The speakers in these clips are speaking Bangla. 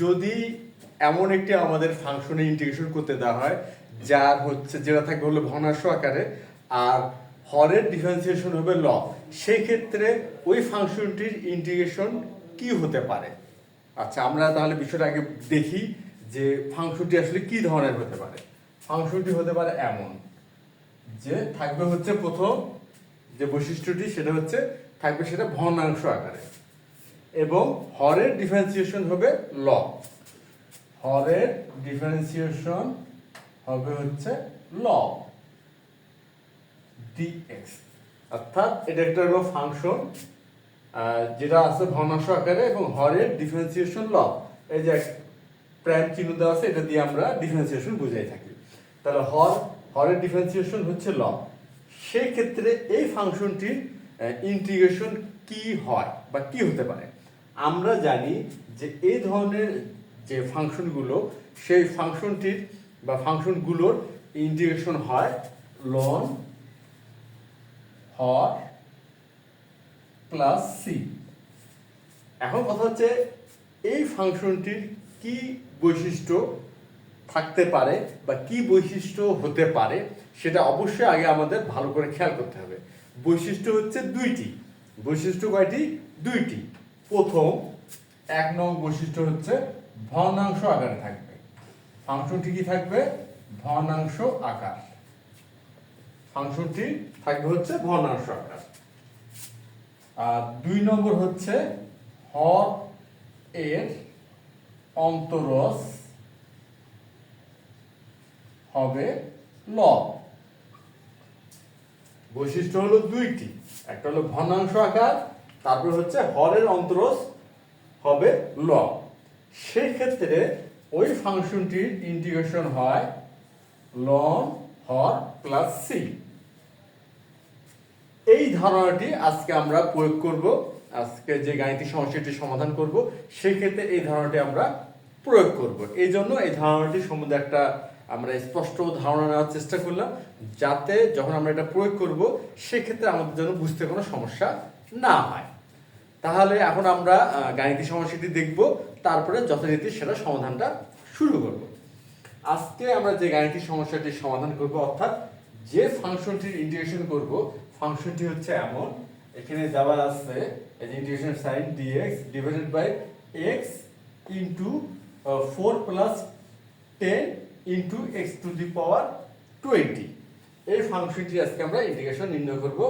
যদি এমন একটি আমাদের ফাংশনে ইন্টিগ্রেশন করতে দেওয়া হয়, যার হচ্ছে যেটা থাকবে হলো ভগ্নাংশ আকারে, আর হরের ডিফারেন্সিয়েশন হবে ল সেই ক্ষেত্রে ওই ফাংশনটির ইন্টিগ্রেশন কি হতে পারে? আচ্ছা আমরা তাহলে বিষয়টা আগে দেখি যে ফাংশনটি আসলে কি ধরনের হতে পারে। ফাংশনটি হতে পারে এমন যে থাকবে হচ্ছে প্রথম যে বৈশিষ্ট্যটি, সেটা হচ্ছে থাকবে সেটা ভগ্নাংশ আকারে। এবং হরের ডিফারেন্সিয়েশন হবে ল। হরের ডিফারেন্সিয়েশন হবে হচ্ছে ল। ডিএক্স অর্থাৎ এটা একটা হলো ফাংশন যেটা আছে ভগ্নাংশ আকারে এবং হরের ডিফারেন্সিয়েশন ল। এই যে প্রাইম চিহ্ন দেওয়া আছে, এটা দিয়ে আমরা ডিফারেন্সিয়েশন বুঝাই থাকি। তাহলে হর, হরের ডিফারেন্সিয়েশন হচ্ছে ল। সেই ক্ষেত্রে এই ফাংশনটির ইন্টিগ্রেশন কি হয় বা কি হতে পারে? আমরা জানি যে এই ধরনের যে ফাংশনগুলো সেই ফাংশনটির বা ফাংশনগুলোর ইন্টিগ্রেশন হয় লন হর প্লাস সি এখন কথা হচ্ছে, এই ফাংশনটির কি বৈশিষ্ট্য থাকতে পারে বা কি বৈশিষ্ট্য হতে পারে, সেটা অবশ্যই আগে আমাদের ভালো করে খেয়াল করতে হবে। বৈশিষ্ট্য হচ্ছে দুইটি। বৈশিষ্ট্য কয়টি? দুইটি। প্রথম এক নং বৈশিষ্ট্য হচ্ছে ভগ্নাংশ আকারে থাকবে। ফাংশনটি কি থাকবে? ভগ্নাংশ আকার। ফাংশনটি থাকবে হচ্ছে ভগ্নাংশ আকার। আর দুই নম্বর হচ্ছে হর এর অন্তরস হবে ল বৈশিষ্ট্য হলো দুইটি। একটা হলো ভগ্নাংশ আকার তারপর হচ্ছে হরের অন্তরস হবে ল। সেই ক্ষেত্রে ওই ফাংশনটির ইন্টিগ্রেশন হয় লন, হর প্লাস সি এই ধারণাটি আজকে আমরা প্রয়োগ করব। আজকে যে গাণিতিক সমস্যাটি সমাধান করব, সেই ক্ষেত্রে এই ধারণাটি আমরা প্রয়োগ করব। এই জন্য এই ধারণাটি সম্বন্ধে একটা আমরা স্পষ্ট ধারণা নেওয়ার চেষ্টা করলাম, যাতে যখন আমরা এটা প্রয়োগ করব সেক্ষেত্রে আমাদের জন্য বুঝতে কোনো সমস্যা না হয়। তাহলে এখন আমরা গাণিতিক সমস্যাটি দেখব, তারপরে যথারীতি সেটা সমাধানটা শুরু করব। আজকে আমরা যে গাণিতিক সমস্যাটি সমাধান করব, অর্থাৎ যে ফাংশনটির ইন্টিগ্রেশন করব, ফাংশনটি হচ্ছে এমন। এখানে দেওয়া আছে integration sign d x divided by x into four plus ten into x to the power twenty এই ফাংশনটি আজকে আমরা ইন্টিগ্রেশন নির্ণয় করব,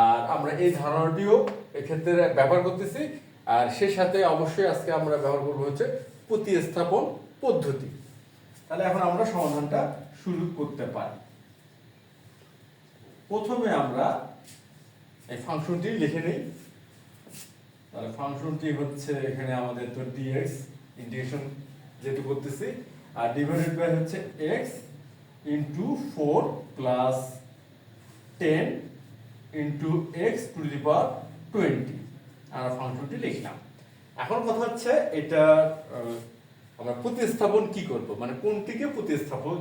আর আমরা এই ধারণাটিও এক্ষেত্রে ব্যবহার করতেছি। আর সেই সাথে অবশ্যই আজকে আমরা ব্যবহার করব হচ্ছে প্রতিস্থাপন পদ্ধতি। তাহলে এখন আমরা সমাধানটা শুরু করতে পারি। প্রথমে আমরা এই ফাংশনটি লিখে নিই। তাহলে ফাংশনটি হচ্ছে এখানে আমাদের তো ডিএক্স ইন্টিগ্রেশন যেহেতু করতেছি, আর ডিভাইডেড বাই হচ্ছে x into four plus ten into x to the power twenty আমরা ফাংশনটি লিখলাম। এখন কথা হচ্ছে এটা আমরা প্রতিস্থাপন কি করব? মানে কোনটিকে প্রতিস্থাপন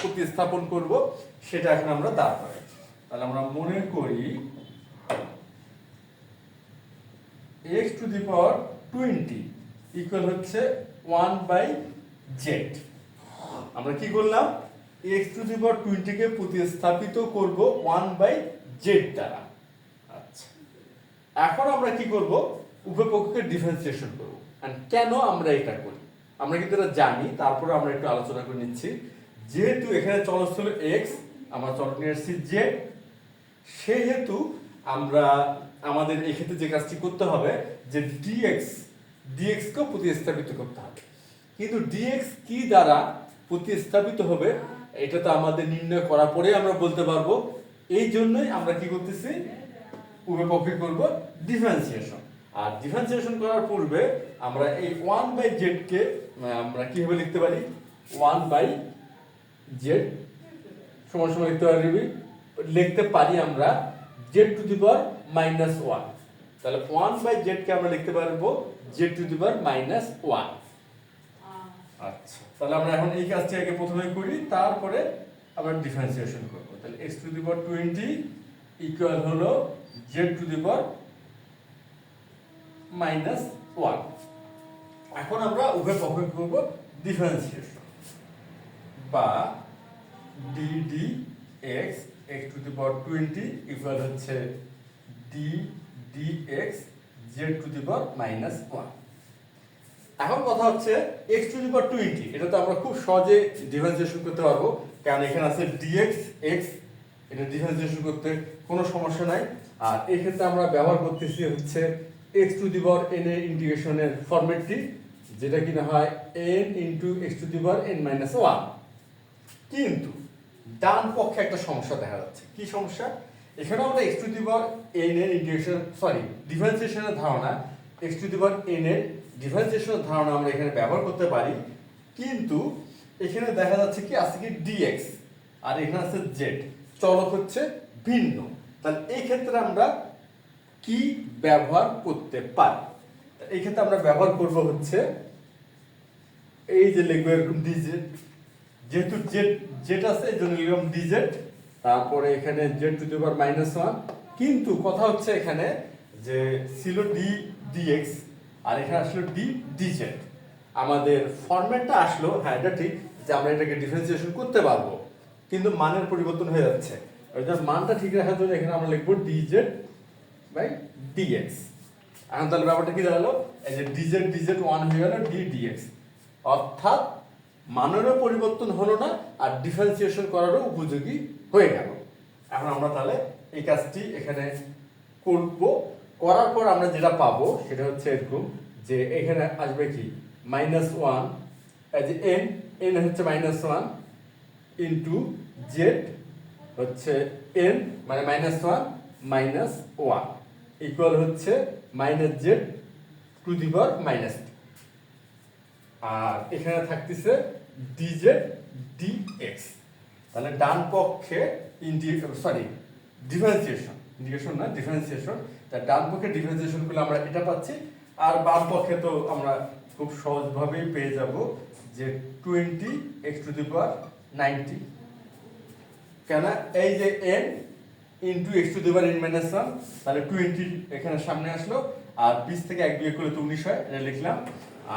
প্রতিস্থাপন করব? সেটা এখন আমরা দাঁড় করাই। তাহলে আমরা মনে করি x to the power twenty equal হচ্ছে ওয়ান বাই জেড আমরা কি করলাম? এক্স টু দি পাওয়ার টোয়েন্টিকে প্রতিস্থাপিত করব ওয়ান বাই জেড দ্বারা। এখন আমরা কি করব? উভয় পক্ষকে ডিফারেন্সিয়েশন করব। আর কেন আমরা এটা করি? আমরা কিন্তু এটা জানি, তারপরে আমরা একটু আলোচনা করে নিচ্ছি। যেহেতু এখানে চলস্থল এক্স আমরা চলক নিয়ে আসছি জেড সেহেতু আমরা আমাদের এক্ষেত্রে যে কাজটি করতে হবে, যে ডিএক্স ডিএক্স কে প্রতিস্থাপিত করতে হবে। কিন্তু ডিএক্স কি দ্বারা প্রতিস্থাপিত হবে, এটা তো আমাদের নির্ণয় করার পরে আমরা বলতে পারব। এই জন্যই আমরা কি করতেছি? পক্ষে করব ডিফারেন্সিয়েশন আর ডিফারেন্সিয়েশন করার পূর্বে আমরা এই ওয়ান বাই জেড কে আমরা কীভাবে লিখতে পারি? ওয়ান বাই জেড সমান সমান লিখতে পারি লিখতে পারি আমরা z to the power minus one তাহলে ওয়ান বাই জেড কে আমরা লিখতে পারব z to the power minus one আচ্ছা তাহলে আমরা এখন এই কাজটি আগে প্রথমে করি তারপরে আমরা ডিফারেন্সিয়েশন করব। তাহলে x to the power twenty equal হলো z to the power minus one এখন আমরা উভয় পক্ষে করব? ডিফারেন্সিয়েশন বা d d x x to the power twenty equal হচ্ছে d d x z to the power minus one এখন কথা হচ্ছে x to the power twenty এটা তো আমরা খুব সহজে ডিফারেন্সিয়েশন করতে পারব। কারণ এখানে আছে ডিএক্স এক্স এটা ডিফারেন্সিয়েশন করতে কোনো সমস্যা নাই। আর এই ক্ষেত্রে আমরা ব্যবহার করতেছি হচ্ছে x to the power n এর ইন্টিগ্রেশনের ফরম্যাটটি যেটা কিনা হয় n into x to the power n minus one কিন্তু ডান পক্ষে একটা সমস্যা দেখা যাচ্ছে। কি সমস্যা? এখানে আমরা x to the power n এর ইন্টিগ্রেশন সরি ডিফারেন্সিয়েশনের ধারণা x to the power n এর ডিফারেন্সিয়েশনের ধারণা আমরা এখানে ব্যবহার করতে পারি। কিন্তু এখানে দেখা যাচ্ছে কি, আছে কি ডিএক্স আর এখানে আছে জেড চলক হচ্ছে ভিন্ন। তাহলে এই ক্ষেত্রে আমরা কি ব্যবহার করতে পারি? এই ক্ষেত্রে আমরা ব্যবহার করব হচ্ছে এই যে লিখব এরকম ডিজেড যেহেতু জেড জেড আছে, এই জন্য লিখলাম ডিজেড তারপরে এখানে z to power minus one কিন্তু কথা হচ্ছে এখানে যে ছিল ডি ডিএক্স আর এখানে আসলো ডি ডিজেড আমাদের ফরম্যাটটা আসলো হ্যাঁ এটা ঠিক, যে আমরা এটাকে ডিফারেন্সিয়েশন করতে পারব, কিন্তু মানের পরিবর্তন হয়ে যাচ্ছে। জন্য মানটা ঠিক রাখার জন্য এখানে আমরা লিখব ডিজেড বাই ডিএক্স এখন তাহলে ব্যাপারটা কি দাঁড়াল? এই যে ডিজেড ডিজেড ওয়ান হয়ে গেল ডি ডিএক্স অর্থাৎ মানেরও পরিবর্তন হলো না আর ডিফারেন্সিয়েশন করারও উপযোগী হয়ে গেল। এখন আমরা তাহলে এই কাজটি এখানে করব। করার পর আমরা যেটা পাবো সেটা হচ্ছে এরকম যে এখানে আসবে কি? মাইনাস ওয়ান যে এন এন হচ্ছে মাইনাস ওয়ান ইন্টু জেড হচ্ছে এন মানে minus one minus one equal হচ্ছে minus z to the power minus আর এখানে থাকতেছে ডি এক্স তাহলে ডান পক্ষে ইন্টি সরি ডিফারেন্সিয়েশন ইন্টিগ্রেশন না ডিফারেন্সিয়েশন তা ডান পক্ষে ডিফারেন্সিয়েশন করলে আমরা এটা পাচ্ছি, আর বাম পক্ষে তো আমরা খুব সহজভাবেই পেয়ে যাব যে twenty x to the power ninety কেন? এই যে n into x to the n minus one তাহলে টোয়েন্টি এখানে সামনে আসলো, আর বিশ থেকে এক বিয়ে করলে তো উনিশ হয়, এটা লিখলাম।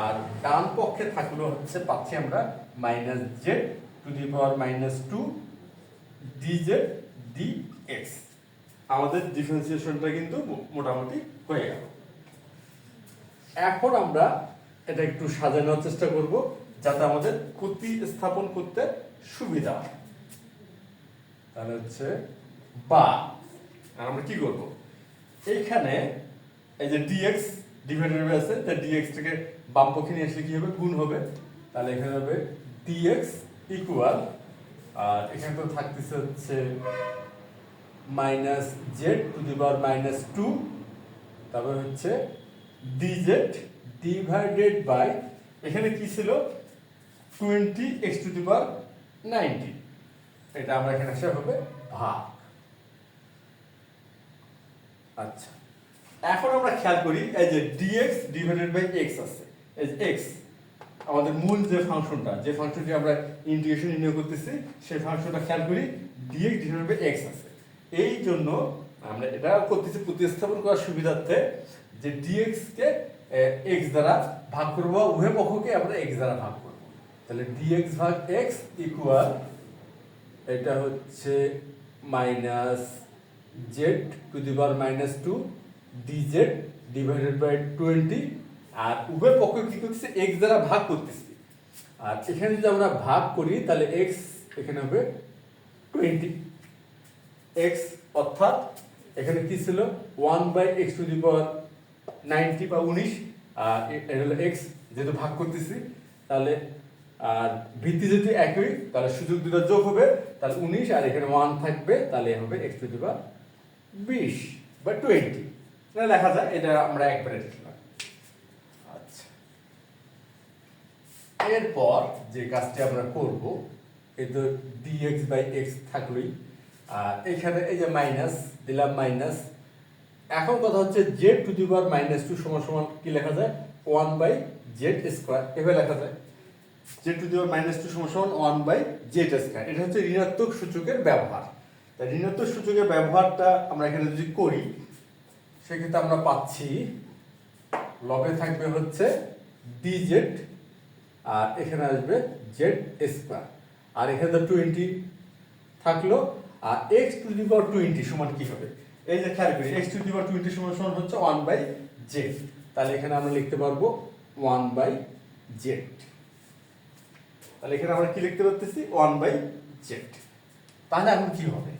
আর ডান পক্ষে থাকল হচ্ছে পাচ্ছি আমরা minus z to the power minus two d z d x আমাদের ডিফারেন্সিয়েশনটা কিন্তু মোটামুটি হয়ে গেল। এখন আমরা এটা একটু সাজানোর চেষ্টা করব, যাতে আমাদের প্রতিস্থাপন করতে সুবিধা হয়। তাহলে হচ্ছে বা। আর আমরা কি করব? এইখানে এই যে ডিএক্স ডিভাইডেড বাই আছে, তা ডিএক্স থেকে বাম পক্ষে নিয়ে আসলে কি হবে? গুণ হবে। তাহলে এখানে হবে ডিএক্স ইকুয়াল আর এখানে তো থাকতেছে হচ্ছে minus z to the power minus two তারপর হচ্ছে ডিজেড ডিভাইডেড বাই এখানে কি ছিল? Twenty x to the power ninety এটা আমরা এখানে আসে হবে। ভাগ। আচ্ছা। এখন আমরা খেয়াল করি এই যে ডিএক্স ডিভাইডেড বাই এক্স আছে। এই যে এক্স আমাদের মূল যে ফাংশনটা যে ফাংশনটি আমরা ইন্টিগ্রেশন নির্ণয় করতেছি সেই ফাংশনটা খেয়াল করি ডিএক্স ডিভাইডেড বাই এক্স আছে। এই জন্য আমরা এটা করতেছি প্রতিস্থাপন করার সুবিধার্থে যে ডিএক্স কে এক্স দ্বারা ভাগ করব উভয় পক্ষকে আমরা এক্স দ্বারা ভাগ করব। তাহলে ডিএক্স ভাগ এক্স ইকুয়াল এটা হচ্ছে minus z to the power minus two d z divided by twenty আর উভয় পক্ষ কি করতেছে? এক্স দ্বারা ভাগ করতেছি। আর এখানে যদি আমরা ভাগ করি, তাহলে এক্স এখানে হবে টোয়েন্টি এক্স অর্থাৎ এখানে কি ছিল? One by x to the power ninety বা উনিশ। আর এটা হলো এক্স যেহেতু ভাগ করতেছি, তাহলে আর ভিত্তি যদি একই, তাহলে সুযোগ দুটো যোগ হবে, তাহলে উনিশ, আর এখানে ওয়ান থাকবে, তাহলে হবে এক্স টু দি পাওয়ার বিশ, বা টোয়েন্টি লেখা যায়, এটা আমরা একবারে লিখলাম। আচ্ছা। এরপর যে কাজটি আমরা করব, এই তো ডিএক্স বাই এক্স থাকলোই। আর এখানে এই যে মাইনাস দিলাম মাইনাস এখন কথা হচ্ছে z to the power minus two সমান সমান কি লেখা যায়? ওয়ান বাই জেড স্কোয়ার এভাবে লেখা যায়। Z to the minus two সমান ওয়ান বাই জেড স্কোয়ার এটা হচ্ছে ঋণাত্মক সূচকের ব্যবহার। তাই ঋণাত্মক সূচকের ব্যবহারটা আমরা এখানে যদি করি, সেক্ষেত্রে আমরা পাচ্ছি লবে থাকবে হচ্ছে ডি জেড আর এখানে আসবে জেড স্কোয়ার আর এখানে তো টোয়েন্টি থাকল, আর x to the power twenty সমান কি হবে? এই যে খেয়াল করি x to the power twenty সমান সমান হচ্ছে ওয়ান বাই জেড তাহলে এখানে আমরা লিখতে পারব ওয়ান বাই জেড তাহলে এখানে আমরা কি লিখতে পারতেছি? ওয়ান বাই জেড তাহলে এখন কি হবে?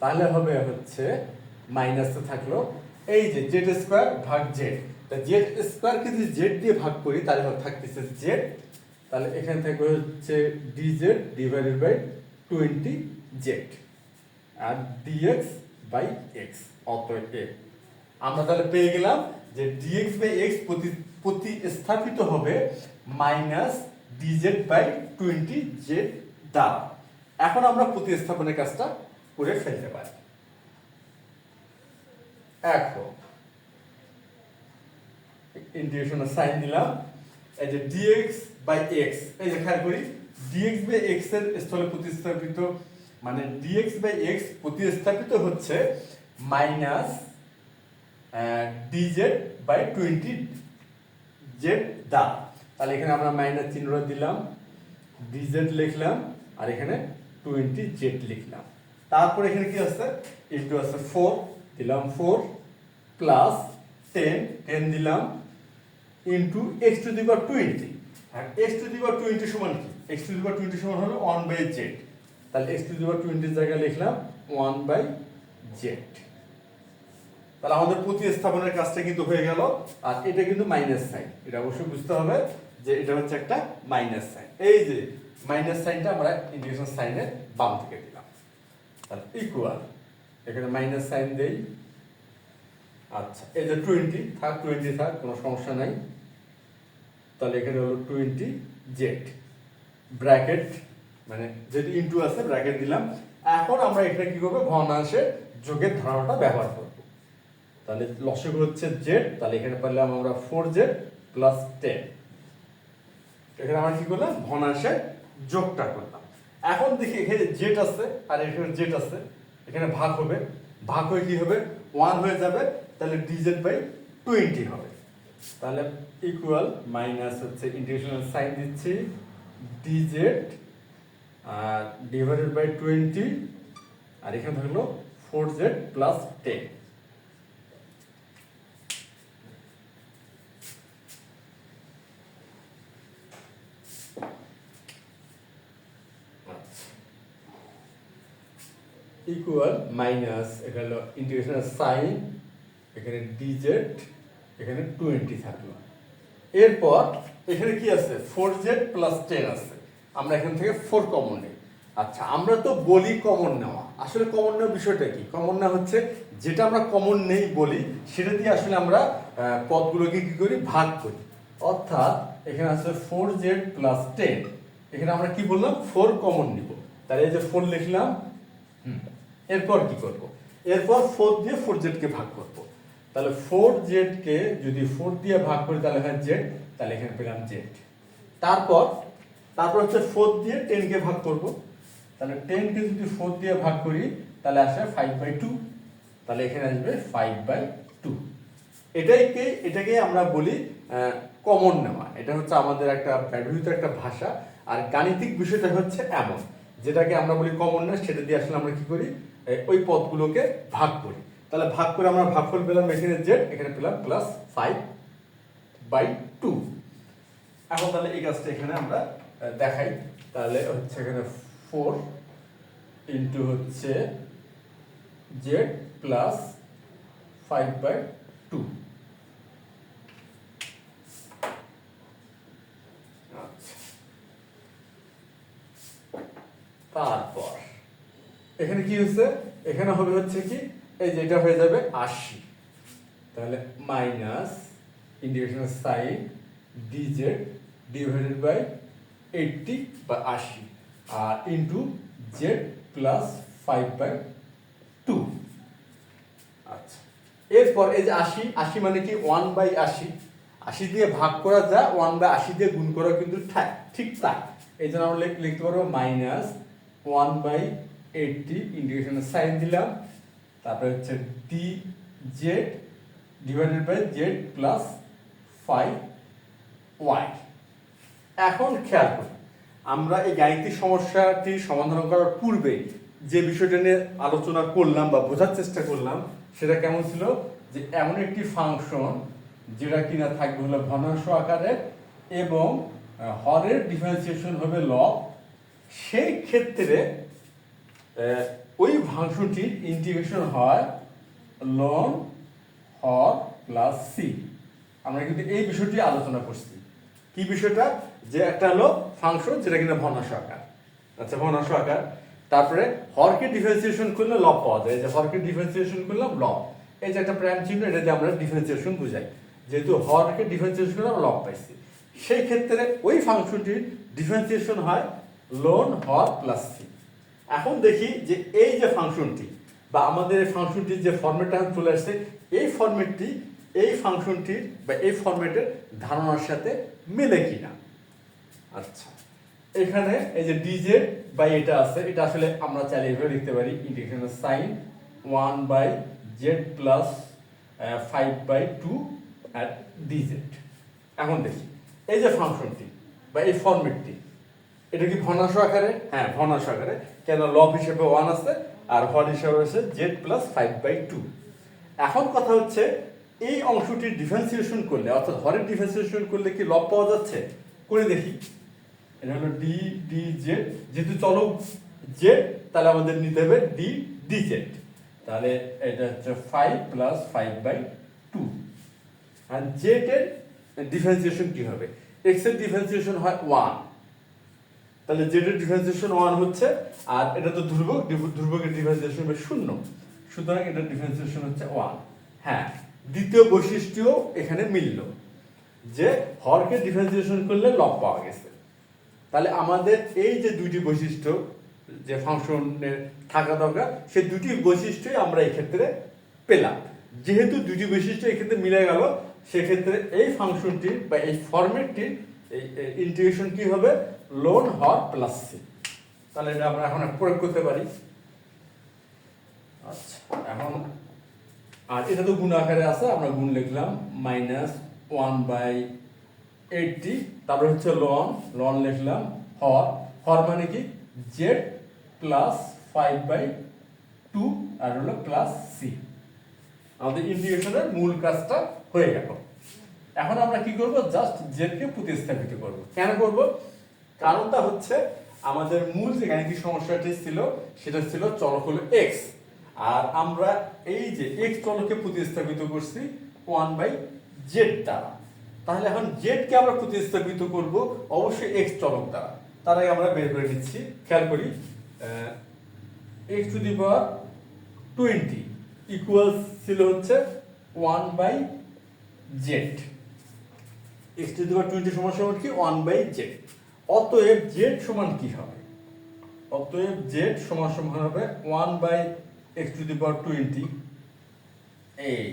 তাহলে হবে হচ্ছে মাইনাসে থাকল এই যে জেড স্কোয়ার ভাগ জেড তা জেড স্কোয়ারকে যদি জেড দিয়ে ভাগ করি, তাহলে থাকতেছে জেড তাহলে এখানে থাকবে হচ্ছে d z divided by twenty z R d x by x অতএব আমরা তাহলে পেয়ে গেলাম যে ডিএক্স বাই এক্স প্রতি প্রতিস্থাপিত হবে minus d z by twenty z দ্বারা এখন আমরা প্রতিস্থাপনের কাজটা করে ফেলতে পারি। এখন ইন্টিগ্রেশনের সাইন দিলাম। এই যে ডিএক্স বাই এক্স এই যে খেয়াল করি ডিএক্স বাই এক্সের স্থলে প্রতিস্থাপিত মানে ডিএক্স বাই এক্স প্রতিস্থাপিত হচ্ছে minus d z by twenty z দা তাহলে এখানে আমরা মাইনাস চিহ্নটা দিলাম ডিজেড লিখলাম, আর এখানে টোয়েন্টি জেড লিখলাম। তারপর এখানে কি আছে? ইন্টু আছে ফোর দিলাম ফোর প্লাস টেন টেন দিলাম into x to the twenty R x to the twenty সমান কি? এক্স টু দি টোয়েন্টি সমান হলো ওয়ান বাই জেড তাহলে এক্স টু দি পাওয়ার টোয়েন্টির জায়গায় লিখলাম ওয়ান বাই জেড তাহলে আমাদের প্রতিস্থাপনের কাজটা কিন্তু হয়ে গেল, আর এটা কিন্তু মাইনাস সাইন এটা অবশ্যই বুঝতে হবে। যে এটা হচ্ছে একটা মাইনাস সাইন এই যে মাইনাস সাইনটা আমরা ইন্ডিকেশন সাইনের বাম থেকে দিলাম। তাহলে ইকুয়াল এখানে মাইনাস সাইন দেই। আচ্ছা এই যে টোয়েন্টি থাক টোয়েন্টি থাক, কোনো সমস্যা নাই। তাহলে এখানে হলো টোয়েন্টি জেড ব্র্যাকেট মানে যেহেতু ইন্টু আছে ব্র্যাকেট দিলাম। এখন আমরা এখানে কি করব? ভগ্নাংশের যোগের ধারণাটা ব্যবহার করব। তাহলে লসক হচ্ছে জেড তাহলে এখানে পেলাম আমরা ফোর জেড প্লাস টেন এখানে আমরা কি করলাম? ভগ্নাংশের যোগটা করলাম। এখন দেখি এখানে জেড আছে আর এখানে জেড আছে, এখানে ভাগ হবে। ভাগ হয়ে কি হবে? ওয়ান হয়ে যাবে। তাহলে ডিজেড বাই টোয়েন্টি হবে। তাহলে ইকুয়াল মাইনাস হচ্ছে ইন্টিগ্রেশনাল সাইন দিচ্ছি। DZ R divided by twenty আর এখানে থাকল four Z plus ten equal minus এখানে হলো ইন্টিগ্রেশনের সাইন এখানে ডিজেড এখানে টোয়েন্টি থাকল। এরপর এখানে কি আছে? ফোর জেড প্লাস টেন আছে। আমরা এখান থেকে ফোর কমন নেই। আচ্ছা আমরা তো বলি কমন নেওয়া। আসলে কমন নেওয়ার বিষয়টা কি? কমন নেওয়া হচ্ছে, যেটা আমরা কমন নেই বলি, সেটা দিয়ে আসলে আমরা পদগুলোকে কি করি? ভাগ করি। অর্থাৎ এখানে আছে ফোর জেড প্লাস টেন এখানে আমরা কি বললাম? ফোর কমন নিব। তাহলে এই যে ফোর লিখলাম এরপর কি করব? এরপর ফোর দিয়ে ফোর জেডকে ভাগ করব। তাহলে ফোর জেডকে যদি ফোর দিয়ে ভাগ করি, তাহলে হয় জেড তাহলে এখানে পেলাম জেড তারপর তারপর হচ্ছে ফোর দিয়ে টেনকে ভাগ করব। তাহলে টেনকে যদি ফোর দিয়ে ভাগ করি, তাহলে আসে ফাইভ বাই টু তাহলে এখানে আসবে ফাইভ বাই টু এটাইকে এটাকে আমরা বলি কমন নেওয়া। এটা হচ্ছে আমাদের একটা ব্যবহৃত একটা ভাষা, আর গাণিতিক বিষয়টা হচ্ছে এমন। যেটাকে আমরা বলি কমন নেওয়া সেটা দিয়ে আসলে আমরা কি করি? ওই পদগুলোকে ভাগ করি। তাহলে ভাগ করে আমরা ভাগফল পেলাম এখানে জেড এখানে পেলাম প্লাস ফাইভ বাই টু এখন তাহলে এই কাজটা এখানে আমরা দেখাই। তাহলে হচ্ছে এখানে ফোর ইন্টু হচ্ছে z plus five by two আচ্ছা তারপর এখানে কি হচ্ছে এখানে হবে হচ্ছে কি, এই যে এটা হয়ে যাবে আশি। তাহলে minus indication sign d z divided by eighty বা আশি, আর into z plus five by two আচ্ছা এরপর এই যে আশি আশি মানে কি ওয়ান বাই আশি। আশি দিয়ে ভাগ করা যায় ওয়ান বাই আশি দিয়ে গুণ করা কিন্তু ঠিক তাই। এই জন্য আমরা লিখ- লিখতে পারব মাইনাস ওয়ান বাই এইটটি ইন্ডিকেশনের সাইন দিলাম। তারপরে হচ্ছে d z divided by z plus five y এখন খেয়াল করি আমরা এই গাণিতিক সমস্যাটি সমাধান করার পূর্বে যে বিষয়টা নিয়ে আলোচনা করলাম বা বোঝার চেষ্টা করলাম, সেটা কেমন ছিল? যে এমন একটি ফাংশন যেটা কিনা থাকবে হলো ভগ্নাংশ আকারে এবং হরের ডিফারেন্সিয়েশন হবে লব সেই ক্ষেত্রে ওই ফাংশনটির ইন্টিগ্রেশন হয় লন হর প্লাস সি আমরা কিন্তু এই বিষয়টি আলোচনা করছি। কি বিষয়টা? যে একটা হলো ফাংশন, যেটা কিনা ভগ্নাংশ আকার। আচ্ছা ভগ্নাংশ আকার। তারপরে হরকে ডিফারেন্সিয়েশন করলে লব পাওয়া যায়। যে হরকে ডিফারেন্সিয়েশন করলাম, লব। এই যে একটা প্রাইম চিহ্ন, এটা দিয়ে আমরা ডিফারেন্সিয়েশন বুঝাই। যেহেতু হরকে ডিফারেন্সিয়েশন করলাম লব পাইছি। সেই ক্ষেত্রে ওই ফাংশনটির ডিফারেন্সিয়েশন হয় লোন হর প্লাস সি এখন দেখি যে এই যে ফাংশনটি বা আমাদের এই ফাংশনটির যে ফরম্যাটটা চলে আসছে, এই ফরম্যাটটি এই ফাংশনটির বা এই ফরম্যাটের ধারণার সাথে মেলে কিনা? আচ্ছা এখানে এই যে ডিজেড বাই এটা আছে, এটা আসলে আমরা চাইলে এভাবে লিখতে পারি integration sign one by z plus five by two at d z এখন দেখি, এই যে ফাংশনটি বা এই ফরম্যাটটি এটা কি ভগ্নাংশ আকারে? হ্যাঁ ভগ্নাংশ আকারে। কেন লব হিসেবে ওয়ান আছে, আর হর হিসেবে আছে z plus five by two এখন কথা হচ্ছে, এই অংশটির ডিফারেন্সিয়েশন করলে, অর্থাৎ হরের ডিফারেন্সিয়েশন করলে কি লব পাওয়া যাচ্ছে? করে দেখি। এটা হলো ডি ডি জেড যেহেতু চলক জেড তাহলে আমাদের নিতে হবে ডি ডি জেড তাহলে এটা হচ্ছে five plus five by two R z এর ডিফারেন্সিয়েশন কি হবে? এক্সের ডিফারেন্সিয়েশন হয় ওয়ান তাহলে জেড এর ডিফারেন্সিয়েশন ওয়ান হচ্ছে, আর এটা তো ধ্রুবক ধ্রুবকের ডিফারেন্সিয়েশন হবে শূন্য। সুতরাং এটার ডিফারেন্সিয়েশন হচ্ছে ওয়ান হ্যাঁ দ্বিতীয় বৈশিষ্ট্য এখানে মিলল, যে হরকে ডিফারেন্সিয়েশন করলে লব পাওয়া গেছে। তাহলে আমাদের এই যে দুইটি বৈশিষ্ট্য, যে ফাংশনের থাকা দরকার, সেই দুটি বৈশিষ্ট্যই আমরা এই ক্ষেত্রে পেলাম। যেহেতু দুটি বৈশিষ্ট্য এক্ষেত্রে মিলে গেল, সেক্ষেত্রে এই ফাংশনটির বা এই ফরম্যাটটির এই ইন্টিগ্রেশন কি হবে? লোন হর প্লাস সি তাহলে এটা আমরা এখন প্রয়োগ করতে পারি। আচ্ছা এখন, আর এটা তো গুণ আকারে আছে, আমরা গুণ লিখলাম মাইনাস ওয়ান বাই এইটটি তারপরে হচ্ছে লন লন লিখলাম হর হর মানে কি? Z plus five by two আর হলো প্লাস সি আমাদের ইন্টিগ্রেশনের মূল কাজটা হয়ে গেল। এখন আমরা কি করব? জাস্ট জেডকে প্রতিস্থাপিত করব। কেন করব? কারণটা হচ্ছে আমাদের মূল যে গাণিতিক সমস্যাটি ছিল, সেটা ছিল চলক হলো এক্স আর আমরা এই যে এক্স চলকে প্রতিস্থাপিত করছি ওয়ান বাই জেড দ্বারা। তাহলে এখন জেডকে আমরা প্রতিস্থাপিত করব অবশ্যই এক্স চলক দ্বারা। তার আগে আমরা বের করে নিচ্ছি, খেয়াল করি x to the power twenty equals ছিল হচ্ছে one by z x to the power twenty সমান সমান কি? ওয়ান বাই জেড অতএব জেড সমান কি হবে? অতএব জেড সমান সমান হবে one by x to the power twenty এই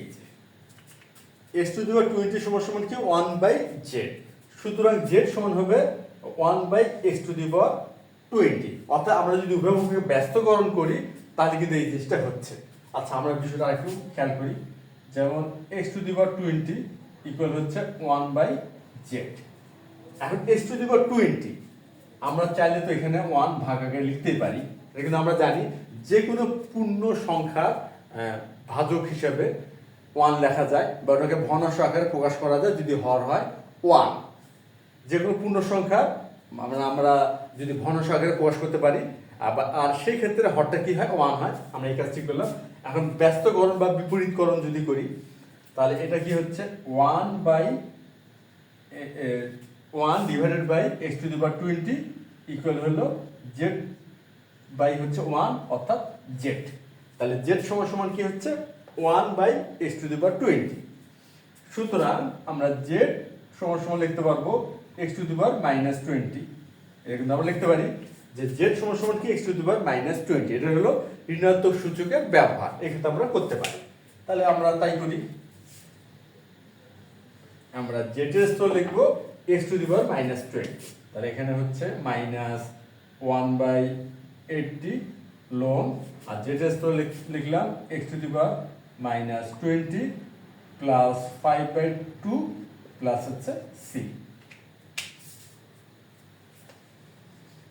x to the power twenty সমান সমান কি? ওয়ান বাই জেড সুতরাং জেড সমান হবে one by x to the power twenty অর্থাৎ আমরা যদি উভয়মুখে ব্যস্তকরণ করি, তাহলে কিন্তু এই জিনিসটা হচ্ছে। আচ্ছা আমরা বিষয়টা আরেকটু খেয়াল করি। যেমন x to the power twenty equal হচ্ছে ওয়ান বাই জেড এখন s to the power twenty আমরা চাইলে তো এখানে ওয়ান ভাগ আগে লিখতেই পারি। কিন্তু আমরা জানি যে কোনো পূর্ণ সংখ্যার আহ, ভাজক হিসেবে ওয়ান লেখা যায় বা ওটাকে ভগ্নাংশ আকারে প্রকাশ করা যায় যদি হর হয় ওয়ান যে কোনো পূর্ণ সংখ্যা আমরা আমরা যদি ভগ্নাংশ আকারে প্রকাশ করতে পারি আবার আর সেই ক্ষেত্রে হরটা কি হয়? ওয়ান হয়। আমরা এই কাজটি করলাম। এখন ব্যস্তকরণ বা বিপরীতকরণ যদি করি তাহলে এটা কি হচ্ছে? One by one divided by x to the power twenty equal হলো জেড বাই হচ্ছে ওয়ান অর্থাৎ জেড তাহলে জেড সমান সমান কি হচ্ছে? One by x to the power twenty সুতরাং আমরা জেড সমান সমান লিখতে পারব x to the power minus twenty এটা কিন্তু আমরা লিখতে পারি যে জেড সমান সমান কি? X to the power minus twenty এটা হলো ঋণাত্মক সূচকের ব্যবহার। এক্ষেত্রে আমরা করতে পারি। তাহলে আমরা তাই করি। আমরা জেটের স্তর লিখব x to the power minus twenty তাহলে এখানে হচ্ছে minus one by eighty long আর যেটা স্তর লিখলাম x to the power minus twenty plus five by two plus হচ্ছে সি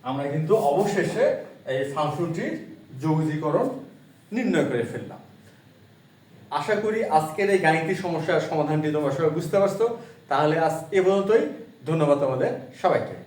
আমরা কিন্তু অবশেষে এই ফাংশনটির যোগজীকরণ নির্ণয় করে ফেললাম। আশা করি আজকের এই গাণিতিক সমস্যার সমাধানটি তোমরা সবাই বুঝতে পারছ। তাহলে আজ এ পর্যন্তই। ধন্যবাদ আমাদের সবাইকে।